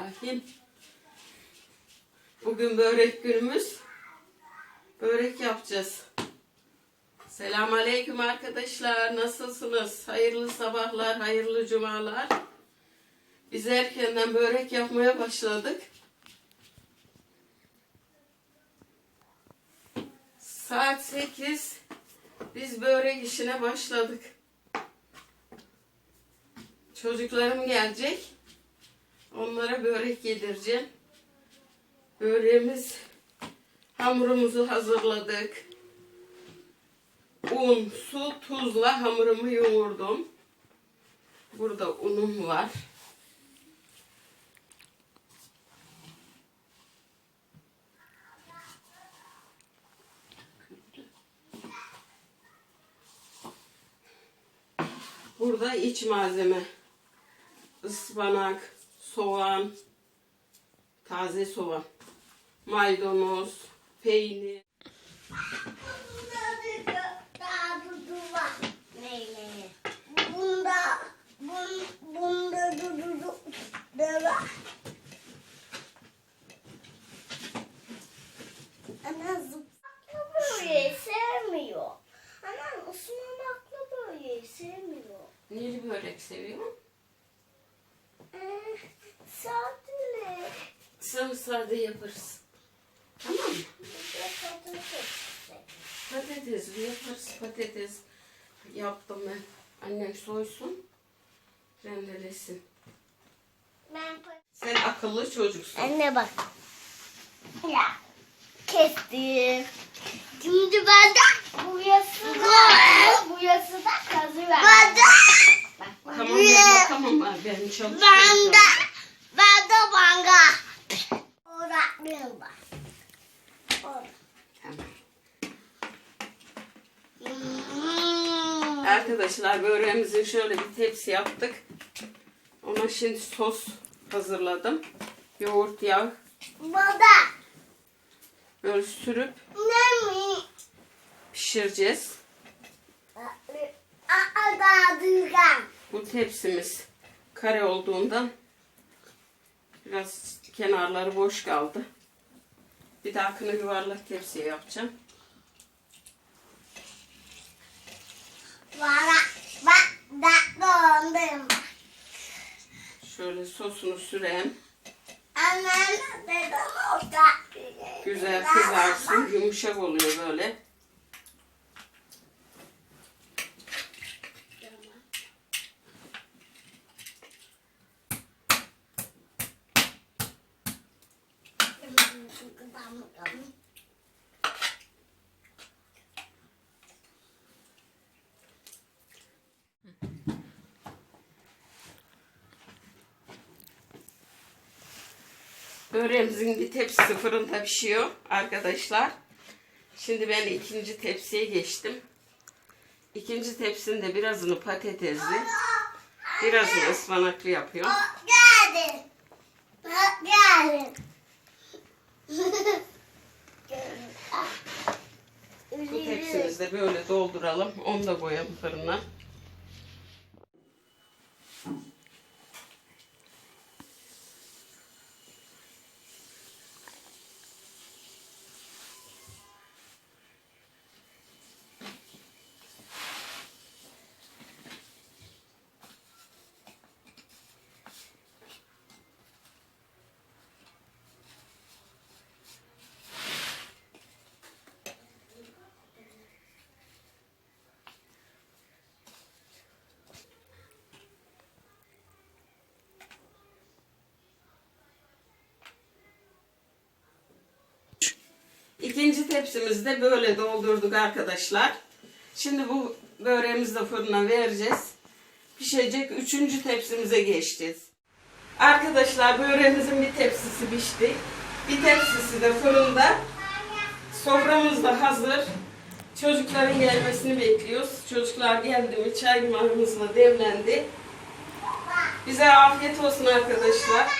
Bismillahirrahmanirrahim. Bugün börek günümüz. Börek yapacağız. Selam aleyküm arkadaşlar. Nasılsınız? Hayırlı sabahlar, hayırlı cumalar. Biz erkenden börek yapmaya başladık. Saat 8. Biz börek işine başladık. Çocuklarım gelecek. Onlara börek yedireceğim. Böreğimiz hamurumuzu hazırladık. Un, su, tuzla hamurumu yoğurdum. Burada unum var. Burada iç malzeme. ıspanak, soğan, taze soğan, maydanoz, peynir. Sadece Sen sade yaparız. Tamam mı? patates. Yaparız. Patates yaptım ben. Annem soysun. Rendelesin. Ben. Sen akıllı çocuksun. Anne bak. Ya. Kestim. Şimdi ben de bu yasıda bu yasıda kazı ver. Ben de. Bak, bak. Tamam ben ben çalışıyorum. Ben de. Ben de banga. Öğretmenim var. Orada. Tamam. Hmm. Arkadaşlar böreğimizi şöyle bir tepsi yaptık. Ona şimdi sos hazırladım. Yoğurt, yağ Baba. böyle sürüp Ne mi? pişireceğiz. Bu tepsimiz kare olduğundan biraz kenarları boş kaldı. Bir dahakine yuvarlak tepsiye yapacağım. Vara. Bak da dondum. Şöyle sosunu süreyim. Annem dedim orada. Güzel kızarsın. Yumuşak oluyor böyle. Böreğimizin bir tepsisi fırında pişiyor arkadaşlar. Şimdi ben ikinci tepsiye geçtim. İkinci tepsinde birazını patatesli, birazını ıspanaklı yapıyorum. Geldin. Geldin. Bu tepsimizde böyle dolduralım. Onu da koyalım fırına. İkinci tepsimizi de böyle doldurduk arkadaşlar. Şimdi bu böreğimizi de fırına vereceğiz. Pişecek üçüncü tepsimize geçeceğiz. Arkadaşlar böreğimizin bir tepsisi pişti. Bir tepsisi de fırında. Soframız da hazır. Çocukların gelmesini bekliyoruz. Çocuklar geldi mi çay da demlendi. Bize afiyet olsun arkadaşlar.